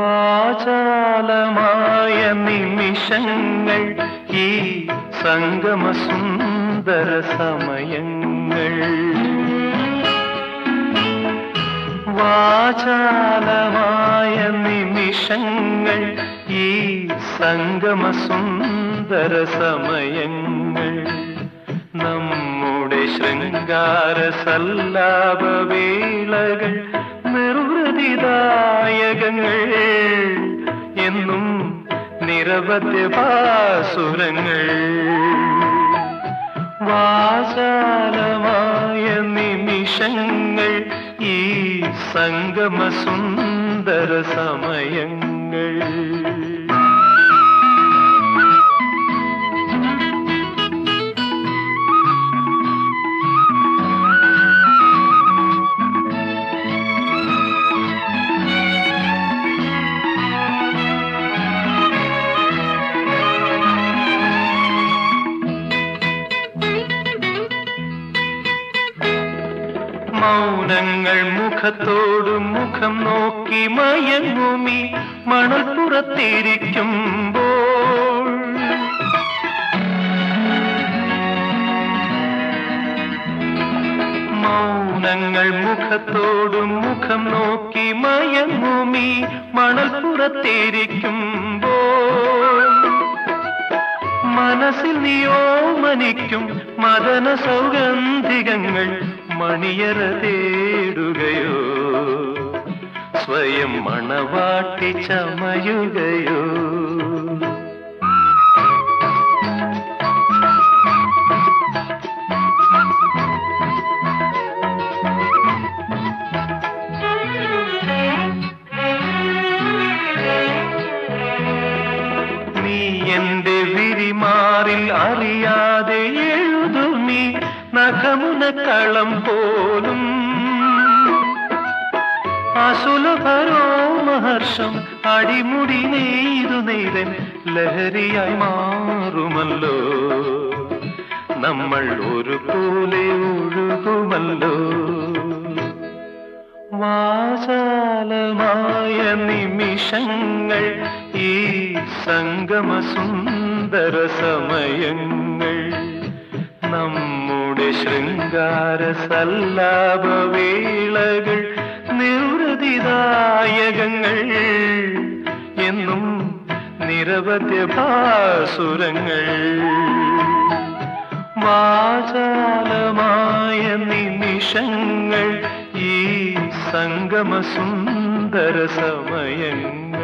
വാചാലമായ നിമിഷങ്ങൾ ഈ സംഗമ സുന്ദര സമയങ്ങൾ. വാചാലമായ നിമിഷങ്ങൾ ഈ സംഗമ സുന്ദര സമയങ്ങൾ. നമ്മുടെ ശൃംഗാര സല്ലാപ നിർവൃതിദായകങ്ങൾ എന്നും നിരവധി പാസുരങ്ങൾ. വാചാലമായ നിമിഷങ്ങൾ ഈ സംഗമ സുന്ദര സമയങ്ങൾ. മൗനങ്ങൾ മുഖത്തോടും മുഖം നോക്കി മയങ്ങുമി മണൽപ്പുറത്തിരിക്കുമ്പോൾ മൗനങ്ങൾ മുഖത്തോടും മുഖം നോക്കി മയങ്ങുമി മണൽപ്പുറത്തിരിക്കുമ്പോൾ മനസ്സിൽ നിയോമനിക്കും മദന സൗഗന്ധികങ്ങൾ മണിയറ തേടുകയോ സ്വയം മണവാട്ടി ചമയുകയോ. നഖമുന കളം പോലും. അസുലഭരോ മഹർഷം അടിമുടി നെയ്തു നെയ്തൻ ലഹരിയായി മാറുമല്ലോ. നമ്മൾ ഒരു പോലെ ഒഴുകുമല്ലോ. വാചാലമായ നിമിഷങ്ങൾ ഈ സംഗമ സുന്ദര സമയങ്ങൾ. നമ്മുടെ ശൃംഗാര സല്ലാപവേളകൾ നിവൃതിദായകങ്ങൾ. എന്നും നിരവധി ഭാസുരങ്ങൾ. വാചാലമായ നിമിഷങ്ങൾ ഈ സംഗമ സുന്ദര സമയങ്ങൾ.